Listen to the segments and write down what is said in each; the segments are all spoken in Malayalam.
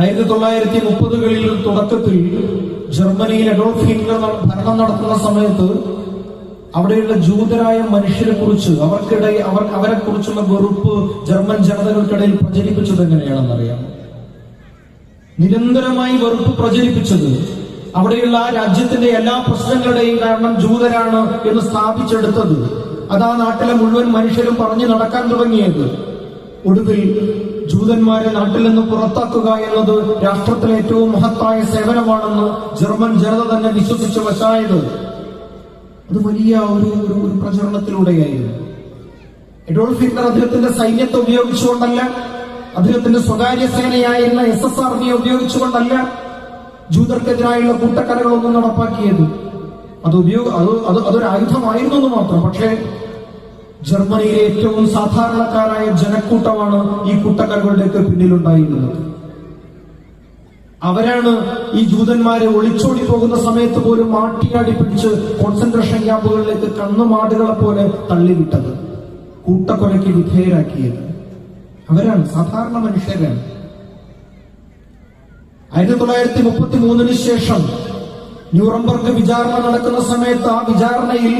ആയിരത്തി തൊള്ളായിരത്തി മുപ്പതുകളിൽ തുടക്കത്തിൽ ജർമ്മനിയിൽ അഡോൾഫ് ഹിറ്റ്ലർ ഭരണം നടത്തുന്ന സമയത്ത് അവിടെയുള്ള ജൂതരായ മനുഷ്യരെ കുറിച്ച് അവർക്കിടയിൽ അവർ അവരെ കുറിച്ചുള്ള വെറുപ്പ് ജർമ്മൻ ജനതകൾക്കിടയിൽ പ്രചരിപ്പിച്ചത് എങ്ങനെയാണെന്നറിയാം നിരന്തരമായി വെറുപ്പ് പ്രചരിപ്പിച്ചത് അവിടെയുള്ള ആ രാജ്യത്തിന്റെ എല്ലാ പ്രശ്നങ്ങളുടെയും കാരണം ജൂതരാണ് എന്ന് സ്ഥാപിച്ചെടുത്തത്. അതാ നാട്ടിലെ മുഴുവൻ മനുഷ്യരും പറഞ്ഞു നടക്കാൻ തുടങ്ങിയത്. ഒടുവിൽ ജൂതന്മാരെ നാട്ടിൽ നിന്ന് പുറത്താക്കുക എന്നത് രാഷ്ട്രത്തിലെ ഏറ്റവും മഹത്തായ സേവനമാണെന്ന് ജർമ്മൻ ജനത തന്നെ വിശ്വസിച്ച് വശായത്. അത് വലിയ ഒരു ഒരു പ്രചരണത്തിലൂടെയായിരുന്നു. എഡോൾഫ് ഹിറ്റ്ലർ അദ്ദേഹത്തിന്റെ സൈന്യത്തെ ഉപയോഗിച്ചുകൊണ്ടല്ല അദ്ദേഹത്തിന്റെ സ്വകാര്യ സേനയായിരുന്ന എസ് എസ് ആർമിയെ ഉപയോഗിച്ചുകൊണ്ടല്ല ജൂതർക്കെതിരായുള്ള കൂട്ടക്കരകളൊന്നും നടപ്പാക്കിയത്. അത് ഉപയോഗ അത് അത് അതൊരു ആയുധമായിരുന്നു എന്ന് മാത്രം. പക്ഷേ ജർമ്മനിയിലെ ഏറ്റവും സാധാരണക്കാരായ ജനക്കൂട്ടമാണ് ഈ കുട്ടകളുടെയൊക്കെ പിന്നിലുണ്ടായിരുന്നത്. അവരാണ് ഈ ജൂതന്മാരെ ഒളിച്ചോടി പോകുന്ന സമയത്ത് പോലും മാട്ടിയാടി പിടിച്ച് കോൺസെൻട്രേഷൻ ക്യാമ്പുകളിലേക്ക് കന്നുമാടുകളെ പോലെ തള്ളിവിട്ടത്. കൂട്ടക്കൊലയ്ക്ക് വിധേയരാക്കിയത്. അവരാണ് സാധാരണ മനുഷ്യരാണ്. ആയിരത്തി തൊള്ളായിരത്തി മുപ്പത്തി മൂന്നിന് ശേഷം ന്യൂറംബർഗ് വിചാരണ നടക്കുന്ന സമയത്ത് ആ വിചാരണയിൽ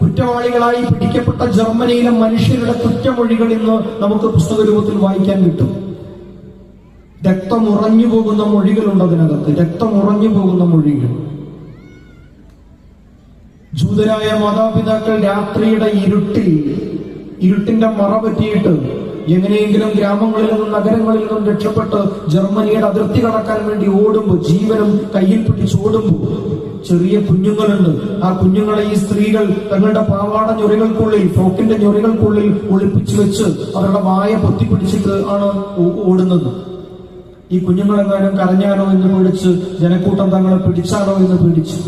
കുറ്റവാളികളായി പിടിക്കപ്പെട്ട ജർമ്മനിയിലെ മനുഷ്യരുടെ കുറ്റമൊഴികൾ ഇന്ന് നമുക്ക് പുസ്തക രൂപത്തിൽ വായിക്കാൻ കിട്ടും. രക്തം ഉറഞ്ഞു പോകുന്ന മൊഴികളുണ്ട് അതിനകത്ത്. രക്തം ഉറഞ്ഞു പോകുന്ന മൊഴികൾ. ജൂതരായ മാതാപിതാക്കൾ രാത്രിയുടെ ഇരുട്ടിൽ ഇരുട്ടിന്റെ മറ പറ്റിയിട്ട് എങ്ങനെയെങ്കിലും ഗ്രാമങ്ങളിൽ നിന്നും നഗരങ്ങളിൽ നിന്നും രക്ഷപ്പെട്ട് ജർമ്മനിയുടെ അതിർത്തി കടക്കാൻ വേണ്ടി ഓടുമ്പോൾ ജീവനും കയ്യിൽ പിടിച്ച് ഓടുമ്പോൾ ചെറിയ കുഞ്ഞുങ്ങളുണ്ട്. ആ കുഞ്ഞുങ്ങളെ ഈ സ്ത്രീകൾ തങ്ങളുടെ പാവാട ഞൊറികൾക്കുള്ളിൽ ഫ്രോക്കിന്റെ ഞൊറികൾക്കുള്ളിൽ ഒളിപ്പിച്ചു വെച്ച് അവരുടെ വായ പൊത്തിപ്പിടിച്ചിട്ട് ആണ് ഓടുന്നത്. ഈ കുഞ്ഞുങ്ങളെങ്ങാനും കരഞ്ഞാലോ എന്ന് പേടിച്ച് ജനക്കൂട്ടം തങ്ങളെ പിടിച്ചാലോ എന്ന് പേടിച്ചു.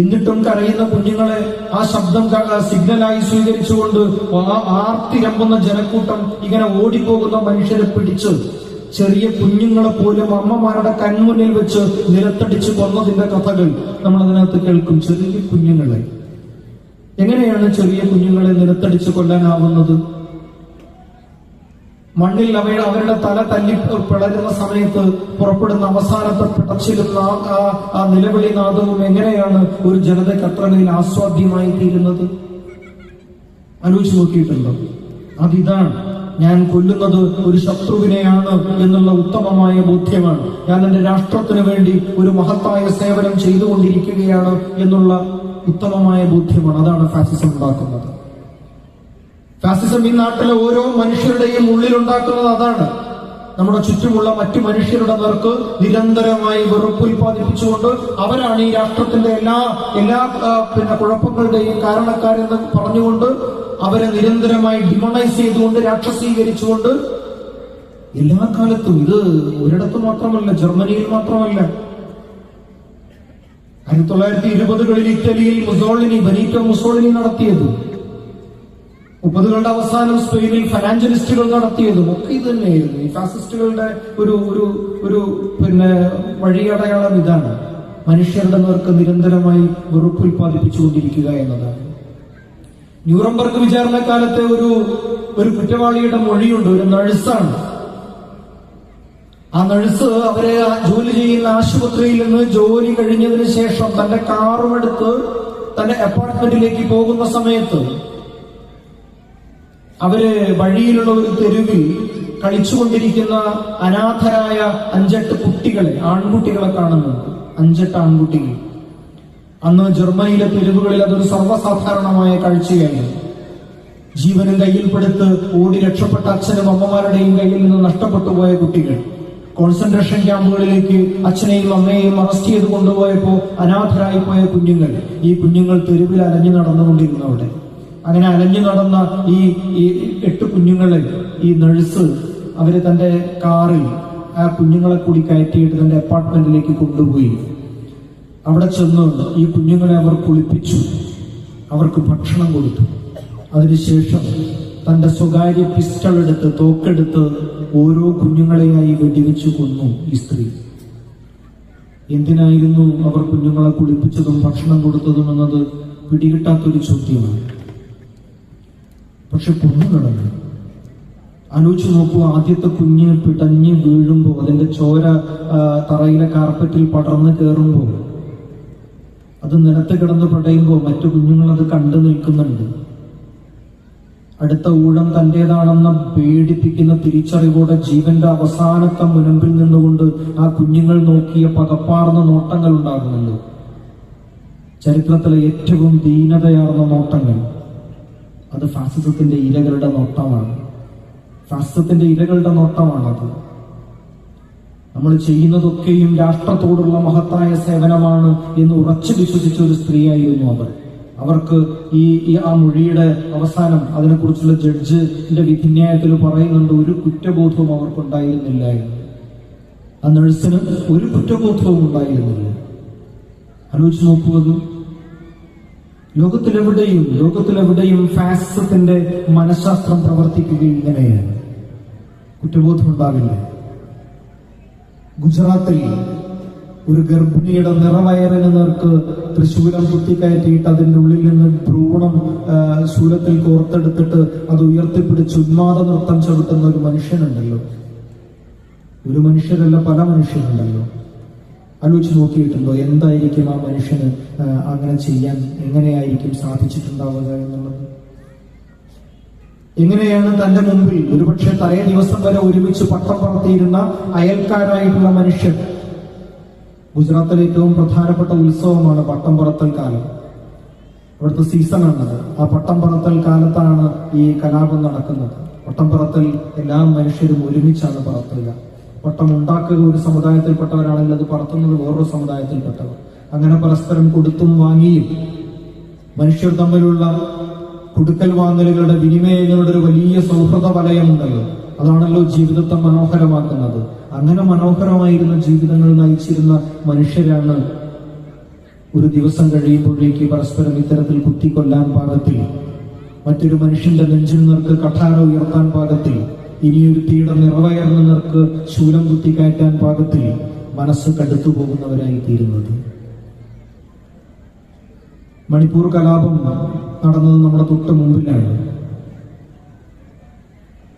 എന്നിട്ടും കരയുന്ന കുഞ്ഞുങ്ങളെ ആ ശബ്ദം സിഗ്നലായി സ്വീകരിച്ചുകൊണ്ട് ആർത്തിരമ്പുന്ന ജനക്കൂട്ടം ഇങ്ങനെ ഓടിപ്പോകുന്ന മനുഷ്യരെ പിടിച്ച് ചെറിയ കുഞ്ഞുങ്ങളെ പോലും അമ്മമാരുടെ കൺമുന്നിൽ വെച്ച് നിലത്തടിച്ച് കൊന്നതിന്റെ കഥകൾ നമ്മൾ അതിനകത്ത് കേൾക്കും. ചെറിയ കുഞ്ഞുങ്ങളെ. എങ്ങനെയാണ് ചെറിയ കുഞ്ഞുങ്ങളെ നിലത്തടിച്ച് കൊല്ലാനാവുന്നത്? മണ്ണിൽ അവയുടെ അവരുടെ തല തല്ലി പിളരുന്ന സമയത്ത് പുറപ്പെടുന്ന അവസാനത്തെ പിടച്ചിരുന്ന ആ- നിലവിളി നാദവും എങ്ങനെയാണ് ഒരു ജനതയ്ക്ക് അത്രമേൽ ആസ്വാദ്യമായി തീരുന്നത്? ആലോചിച്ച് നോക്കിയിട്ടുണ്ടോ? അതിതാണ് ഞാൻ കൊല്ലുന്നത് ഒരു ശത്രുവിനെയാണ് എന്നുള്ള ഉത്തമമായ ബോധ്യമാണ്. ഞാൻ എന്റെ രാഷ്ട്രത്തിന് വേണ്ടി ഒരു മഹത്തായ സേവനം ചെയ്തുകൊണ്ടിരിക്കുകയാണ് എന്നുള്ള ഉത്തമമായ ബോധ്യമാണ്. അതാണ് ഫാസിസം ഉണ്ടാക്കുന്നത്. ഫാസിസം ഈ നാട്ടിലെ ഓരോ മനുഷ്യരുടെയും ഉള്ളിൽ ഉണ്ടാക്കുന്നത് അതാണ്. നമ്മുടെ ചുറ്റുമുള്ള മറ്റു മനുഷ്യരുടെ നേർക്ക് നിരന്തരമായി വെറുപ്പ് ഉൽപ്പാദിപ്പിച്ചുകൊണ്ട് അവരാണ് ഈ രാഷ്ട്രത്തിന്റെ എല്ലാ എല്ലാ പിന്നെ കുഴപ്പങ്ങളുടെയും കാരണക്കാരെന്ന് പറഞ്ഞുകൊണ്ട് അവരെ നിരന്തരമായി ഡിമോണൈസ് ചെയ്തുകൊണ്ട് രാക്ഷസീകരിച്ചുകൊണ്ട് എല്ലാ കാലത്തും ഇത് ഒരിടത്ത് മാത്രമല്ല ജർമ്മനിയിൽ മാത്രമല്ല. ആയിരത്തി തൊള്ളായിരത്തി ഇരുപതുകളിൽ ഇറ്റലിയിൽ മുസോളിനി ബനീറ്റോ മുസോളിനി നടത്തിയത്. മുപ്പതുകളുടെ അവസാനം സ്പെയിനിൽ ഫൈനാൻഷ്യലിസ്റ്റുകൾ നടത്തിയതും ഒക്കെ ഇത് തന്നെയായിരുന്നു. ഈ ഫാസിസ്റ്റുകളുടെ ഒരു ഒരു ഒരു പിന്നെ വഴിയടയാളം ഇതാണ്. മനുഷ്യരുടെ നേർക്ക് നിരന്തരമായി വെറുപ്പ് ഉൽപ്പാദിപ്പിച്ചുകൊണ്ടിരിക്കുക എന്നതാണ്. ന്യൂറംബർഗ് വിചാരണ കാലത്തെ ഒരു ഒരു കുറ്റവാളിയുടെ മൊഴിയുണ്ട് ഒരു നഴ്സാണ്. ആ നഴ്സ് അവരെ ജോലി ചെയ്യുന്ന ആശുപത്രിയിൽ നിന്ന് ജോലി കഴിഞ്ഞതിന് ശേഷം തന്റെ കാറുമെടുത്ത് തന്റെ അപ്പാർട്ട്മെന്റിലേക്ക് പോകുന്ന സമയത്ത് അവർ വഴിയിലുള്ള ഒരു തെരുവിൽ കളിച്ചുകൊണ്ടിരിക്കുന്ന അനാഥരായ അഞ്ചെട്ട് കുട്ടികളെ ആൺകുട്ടികളെ കാണുന്നുണ്ട്. അഞ്ചെട്ട് ആൺകുട്ടികൾ അന്ന് ജർമ്മനിയിലെ തെരുവുകളിൽ അതൊരു സർവസാധാരണമായ കാഴ്ചയായിരുന്നു ജീവനും കയ്യിൽപ്പെടുത്ത് ഓടി രക്ഷപ്പെട്ട അച്ഛനും അമ്മമാരുടെയും കയ്യിൽ നിന്ന് നഷ്ടപ്പെട്ടു പോയ കുട്ടികൾ. കോൺസെൻട്രേഷൻ ക്യാമ്പുകളിലേക്ക് അച്ഛനെയും അമ്മയെയും അറസ്റ്റ് ചെയ്ത് കൊണ്ടുപോയപ്പോ അനാഥരായി പോയ കുഞ്ഞുങ്ങൾ. ഈ കുഞ്ഞുങ്ങൾ തെരുവിൽ അലഞ്ഞു നടന്നുകൊണ്ടിരുന്നവിടെ അങ്ങനെ അലഞ്ഞു നടന്ന ഈ എട്ട് കുഞ്ഞുങ്ങളെ ഈ നഴ്സ് അവർ തന്റെ കാറിൽ ആ കുഞ്ഞുങ്ങളെ കൂടി കയറ്റിയിട്ട് തന്റെ അപ്പാർട്ട്മെന്റിലേക്ക് കൊണ്ടുപോയി. അവിടെ ചെന്ന് ഈ കുഞ്ഞുങ്ങളെ അവർ കുളിപ്പിച്ചു. അവർക്ക് ഭക്ഷണം കൊടുത്തു. അതിനുശേഷം തന്റെ സ്വകാര്യ പിസ്റ്റൾ എടുത്ത് തോക്കെടുത്ത് ഓരോ കുഞ്ഞുങ്ങളെയായി വെടിവെച്ചു കൊന്നു ഈ സ്ത്രീ. എന്തിനായിരുന്നു അവർ കുഞ്ഞുങ്ങളെ കുളിപ്പിച്ചതും ഭക്ഷണം കൊടുത്തതും എന്നത് പിടികിട്ടാത്തൊരു ചോദ്യമാണ്. പക്ഷെ കൊന്നു കളഞ്ഞു ആലോചിച്ച് നോക്കൂ ആദ്യത്തെ കുഞ്ഞ് പിടഞ്ഞ് വീഴുമ്പോൾ അതിന്റെ ചോര തറയിലെ കാർപ്പറ്റിൽ പടർന്ന് കയറുമ്പോൾ അത് നിലത്ത് കിടന്ന് പടയുമ്പോൾ മറ്റു കുഞ്ഞുങ്ങൾ അത് കണ്ടു നിൽക്കുന്നുണ്ട്. അടുത്ത ഊഴം തന്റേതാണെന്ന പേടിപ്പിക്കുന്ന തിരിച്ചറിവോടെ ജീവന്റെ അവസാനത്തെ മുനമ്പിൽ നിന്നുകൊണ്ട് ആ കുഞ്ഞുങ്ങൾ നോക്കിയ പകപ്പാർന്ന നോട്ടങ്ങൾ ഉണ്ടാകുന്നുണ്ട്. ചരിത്രത്തിലെ ഏറ്റവും ദീനതയാർന്ന നോട്ടങ്ങൾ. അത് ഫാസിസത്തിന്റെ ഇരകളുടെ നോട്ടമാണ്. ഫാസിസത്തിന്റെ ഇരകളുടെ നോട്ടമാണത്. നമ്മൾ ചെയ്യുന്നതൊക്കെയും രാഷ്ട്രത്തോടുള്ള മഹത്തായ സേവനമാണ് എന്ന് ഉറച്ചു വിശ്വസിച്ച ഒരു സ്ത്രീയായിരുന്നു അവർ. അവർക്ക് ഈ ആ മൊഴിയുടെ അവസാനം അതിനെക്കുറിച്ചുള്ള ജഡ്ജിന്റെ വിധിന്യായത്തിൽ പറയുന്നുണ്ട് ഒരു കുറ്റബോധവും അവർക്കുണ്ടായിരുന്നില്ല ആ നഴ്സിന് ഒരു കുറ്റബോധവും ഉണ്ടായിരുന്നില്ല. ആലോചിച്ച് നോക്കൂ ലോകത്തിലെവിടെയും ലോകത്തിലെവിടെയും ഫാസിസത്തിന്റെ മനഃശാസ്ത്രം പ്രവർത്തിക്കുക ഇങ്ങനെയാണ്. കുറ്റബോധം ഉണ്ടാവില്ല. ഗുജറാത്തിൽ ഒരു ഗർഭിണിയുടെ നിറവയറിന് നേർക്ക് തൃശൂലം കുത്തിക്കയറ്റിയിട്ട് അതിന്റെ ഉള്ളിൽ നിന്ന് ഭ്രൂണം ശൂലത്തിൽ കോർത്തെടുത്തിട്ട് അത് ഉയർത്തിപ്പിടിച്ച് ഉന്മാദ നൃത്തം ചവിട്ടുന്ന ഒരു മനുഷ്യനുണ്ടല്ലോ. ഒരു മനുഷ്യരല്ല പല മനുഷ്യരുണ്ടല്ലോ ആലോചിച്ച് നോക്കിയിട്ടുണ്ടോ? എന്തായിരിക്കും ആ മനുഷ്യന് അങ്ങനെ ചെയ്യാൻ എങ്ങനെയായിരിക്കും സാധിച്ചിട്ടുണ്ടാവുക എന്നുള്ളത്? എങ്ങനെയാണ് തന്റെ മുമ്പിൽ ഒരുപക്ഷെ തലേ ദിവസം വരെ ഒരുമിച്ച് പട്ടം പറത്തിയിരുന്ന അയൽക്കാരായിട്ടുള്ള മനുഷ്യൻ. ഗുജറാത്തിലെ ഏറ്റവും പ്രധാനപ്പെട്ട ഉത്സവമാണ് പട്ടം പറത്തൽ കാലം. അവിടുത്തെ സീസണാണത് ആ പട്ടം പറത്തൽ കാലത്താണ് ഈ കലാപം നടക്കുന്നത്. പട്ടം പറത്തൽ എല്ലാ മനുഷ്യരും ഒരുമിച്ചാണ് പറത്തുക. പട്ടം ഉണ്ടാക്കുക ഒരു സമുദായത്തിൽപ്പെട്ടവരാണെങ്കിൽ അത് പറത്തുന്നത് വേറൊരു സമുദായത്തിൽപ്പെട്ടവർ. അങ്ങനെ പരസ്പരം കൊടുത്തും വാങ്ങിയും മനുഷ്യർ തമ്മിലുള്ള കൊടുക്കൽ വാങ്ങലുകളുടെ വിനിമയങ്ങളുടെ ഒരു വലിയ സൗഹൃദ വലയമുണ്ടല്ലോ. അതാണല്ലോ ജീവിതത്തെ മനോഹരമാക്കുന്നത്. അങ്ങനെ മനോഹരമായിരുന്ന ജീവിതങ്ങൾ നയിച്ചിരുന്ന മനുഷ്യരാണ് ഒരു ദിവസം കഴിയുമ്പോഴേക്ക് പരസ്പരം ഇത്തരത്തിൽ കുത്തിക്കൊല്ലാൻ പാകത്തിൽ. മറ്റൊരു മനുഷ്യന്റെ നെഞ്ചിൽ നിർക്ക് കഠാര ഉയർത്താൻ പാകത്തിൽ. ഇനിയൊരു തീയുടെ നിറവയർന്ന നിർക്ക് ശൂലം കുത്തിക്കയറ്റാൻ പാകത്തിൽ മനസ്സ് കടുത്തു പോകുന്നവരായി തീരുന്നത് മണിപ്പൂർ കലാപം നടന്നത് നമ്മുടെ തൊട്ട് മുമ്പിലാണ്.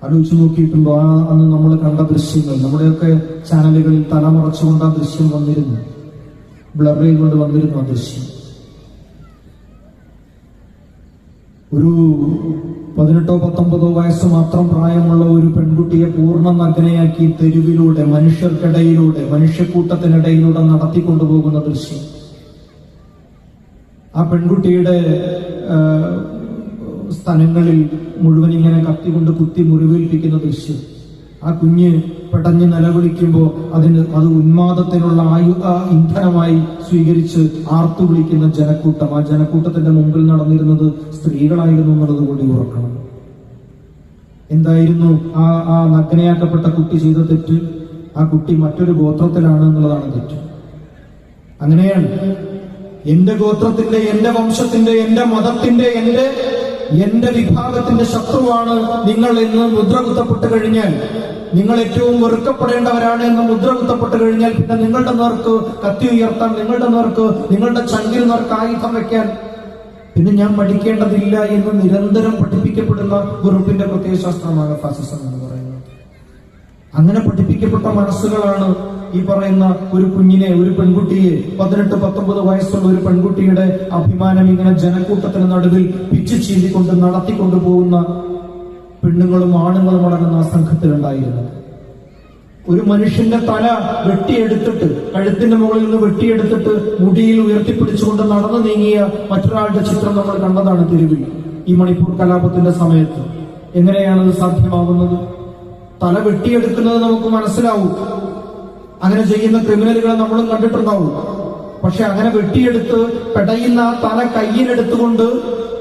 ആലോചിച്ച് നോക്കിയിട്ടുണ്ടോ? ആ അന്ന് നമ്മൾ കണ്ട ദൃശ്യങ്ങൾ നമ്മുടെയൊക്കെ ചാനലുകളിൽ തലമറച്ചുകൊണ്ട് ആ ദൃശ്യം വന്നിരുന്നു. ബ്ലർ ചെയ്തുകൊണ്ട് വന്നിരുന്നു ആ ദൃശ്യം. ഒരു പതിനെട്ടോ പത്തൊമ്പതോ വയസ്സ് മാത്രം പ്രായമുള്ള ഒരു പെൺകുട്ടിയെ പൂർണ നഗ്നയാക്കി തെരുവിലൂടെ മനുഷ്യർക്കിടയിലൂടെ മനുഷ്യക്കൂട്ടത്തിനിടയിലൂടെ നടത്തിക്കൊണ്ടുപോകുന്ന ദൃശ്യം. ആ പെൺകുട്ടിയുടെ സ്ഥലങ്ങളിൽ മുഴുവൻ ഇങ്ങനെ കത്തികൊണ്ട് കുത്തി മുറിവേൽപ്പിക്കുന്ന ദൃശ്യം. ആ കുഞ്ഞ് പെടഞ്ഞ് നിലവിളിക്കുമ്പോൾ അതിന് അത് ഉന്മാദത്തിനുള്ള ആയു ഇന്ധനമായി സ്വീകരിച്ച് ആർത്തു വിളിക്കുന്ന ജനക്കൂട്ടം. ആ ജനക്കൂട്ടത്തിന്റെ മുമ്പിൽ നടന്നിരുന്നത് സ്ത്രീകളായിരുന്നു എന്നുള്ളത് കൂടി ഓർക്കണം എന്തായിരുന്നു ആ ആ നഗ്നയാക്കപ്പെട്ട കുട്ടി ചെയ്ത തെറ്റ്? ആ കുട്ടി മറ്റൊരു ഗോത്രത്തിലാണ് എന്നുള്ളതാണ് തെറ്റ്. അങ്ങനെയാണ് എന്റെ ഗോത്രത്തിന്റെ എന്റെ വംശത്തിന്റെ എന്റെ മതത്തിന്റെ എന്റെ എന്റെ വിഭാഗത്തിന്റെ ശത്രുവാണ് നിങ്ങൾ എന്ന് മുദ്ര കുത്തപ്പെട്ട് കഴിഞ്ഞാൽ. നിങ്ങൾ ഏറ്റവും വെറുക്കപ്പെടേണ്ടവരാണ് എന്ന് മുദ്ര കുത്തപ്പെട്ട് കഴിഞ്ഞാൽ പിന്നെ നിങ്ങളുടെ നേർക്ക് കത്തി ഉയർത്താൻ നിങ്ങളുടെ നേർക്ക് നിങ്ങളുടെ ചങ്കിൽ നേർക്ക് ആയുധം വെക്കാൻ പിന്നെ ഞാൻ പഠിക്കേണ്ടതില്ല എന്ന് നിരന്തരം പഠിപ്പിക്കപ്പെടുന്ന ഗ്രൂപ്പിന്റെ പ്രത്യയശാസ്ത്രമാണ് ഫാസിസം എന്ന് പറയുന്നത്. അങ്ങനെ പഠിപ്പിക്കപ്പെട്ട മനസ്സുകളാണ് ഈ പറയുന്ന ഒരു കുഞ്ഞിനെ ഒരു പെൺകുട്ടിയെ പതിനെട്ട് പത്തൊമ്പത് വയസ്സുള്ള ഒരു പെൺകുട്ടിയുടെ അഭിമാനം ഇങ്ങനെ ജനക്കൂട്ടത്തിന് നടുവിൽ പിച്ചു ചീന്തിക്കൊണ്ട് നടത്തിക്കൊണ്ടു പോകുന്ന പെണ്ണുങ്ങളും ആണുങ്ങളും അടങ്ങുന്ന ആ സംഘത്തിലുണ്ടായിരുന്നു. ഒരു മനുഷ്യന്റെ തല വെട്ടിയെടുത്തിട്ട് കഴുത്തിന്റെ മുകളിൽ നിന്ന് വെട്ടിയെടുത്തിട്ട് മുടിയിൽ ഉയർത്തിപ്പിടിച്ചുകൊണ്ട് നടന്നു നീങ്ങിയ മറ്റൊരാളുടെ ചിത്രം നമ്മൾ കണ്ടതാണ് തെരുവിൽ ഈ മണിപ്പൂർ കലാപത്തിന്റെ സമയത്ത്. എങ്ങനെയാണത് സാധ്യമാകുന്നത്? തല വെട്ടിയെടുക്കുന്നത് നമുക്ക് മനസ്സിലാവും. അങ്ങനെ ചെയ്യുന്ന ക്രിമിനലുകളെ നമ്മളും കണ്ടിട്ടുണ്ടാവും. പക്ഷെ അങ്ങനെ വെട്ടിയെടുത്ത് പെടയുന്ന തല കയ്യിലെടുത്തുകൊണ്ട്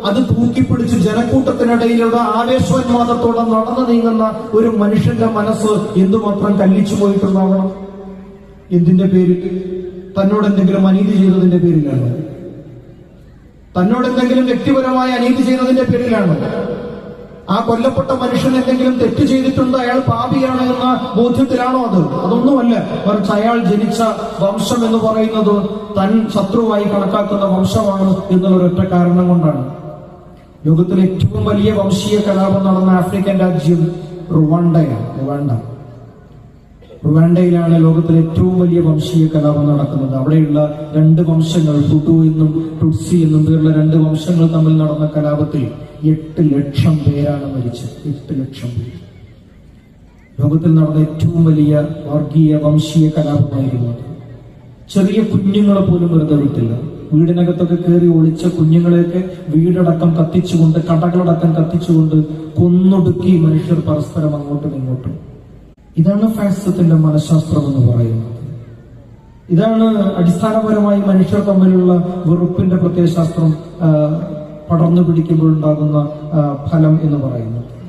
അത് തൂക്കിപ്പിടിച്ച് ജനക്കൂട്ടത്തിനിടയിലൂടെ ആവേശോന്മാദത്തോടെ നടന്നു നീങ്ങുന്ന ഒരു മനുഷ്യന്റെ മനസ്സ് എന്തുമാത്രം കല്ലിച്ചു പോയിട്ടുണ്ടാവണം? എന്തിന്റെ പേരിൽ? തന്നോട് എന്തെങ്കിലും അനീതി ചെയ്തതിന്റെ പേരിലാണ്? തന്നോട് എന്തെങ്കിലും വ്യക്തിപരമായ അനീതി ചെയ്തതിന്റെ പേരിലാണ്? ആ കൊല്ലപ്പെട്ട മനുഷ്യൻ എന്തെങ്കിലും തെറ്റ് ചെയ്തിട്ടുണ്ട് അയാൾ പാപിയാണ് എന്ന ബോധ്യത്തിലാണോ അത്? അതൊന്നുമല്ല. മറിച്ച് അയാൾ ജനിച്ച വംശം എന്ന് പറയുന്നത് തൻ ശത്രുവായി കണക്കാക്കുന്ന വംശമാണ് എന്നുള്ള ഒരൊറ്റ കാരണം കൊണ്ടാണ്. ലോകത്തിലെ ഏറ്റവും വലിയ വംശീയ കലാപം നടന്ന ആഫ്രിക്കൻ രാജ്യം റുവാണ്ടയാണ് റുവാണ്ട. റുവാണ്ടയിലാണ് ലോകത്തിലെ ഏറ്റവും വലിയ വംശീയ കലാപം നടക്കുന്നത്. അവിടെയുള്ള രണ്ട് വംശങ്ങൾ ഫുട്ടു എന്നും ടുട്സി എന്നും പേരുള്ള രണ്ട് വംശങ്ങൾ തമ്മിൽ നടന്ന കലാപത്തിൽ എട്ട് ലക്ഷം പേരാണ് മരിച്ചത്. എട്ട് ലക്ഷം പേര്. ലോകത്തിൽ നടന്ന ഏറ്റവും വലിയ വർഗീയ വംശീയ കലാപമായിരുന്നു അത്. ചെറിയ കുഞ്ഞുങ്ങളെ പോലും വെറുതെ വിട്ടില്ല. വീടിനകത്തൊക്കെ കയറി ഒളിച്ച കുഞ്ഞുങ്ങളെയൊക്കെ വീടടക്കം കത്തിച്ചുകൊണ്ട് കടകളടക്കം കത്തിച്ചുകൊണ്ട് കൊന്നൊടുക്കി മനുഷ്യർ പരസ്പരം അങ്ങോട്ടും ഇങ്ങോട്ടും. ഇതാണ് ഫാസിസത്തിന്റെ മനഃശാസ്ത്രം എന്ന് പറയുന്നത്. ഇതാണ് അടിസ്ഥാനപരമായി മനുഷ്യർ തമ്മിലുള്ള വെറുപ്പിന്റെ പ്രത്യയശാസ്ത്രം പടർന്നു പിടിക്കുമ്പോൾ ഉണ്ടാകുന്ന ഫലം എന്ന് പറയുന്നത്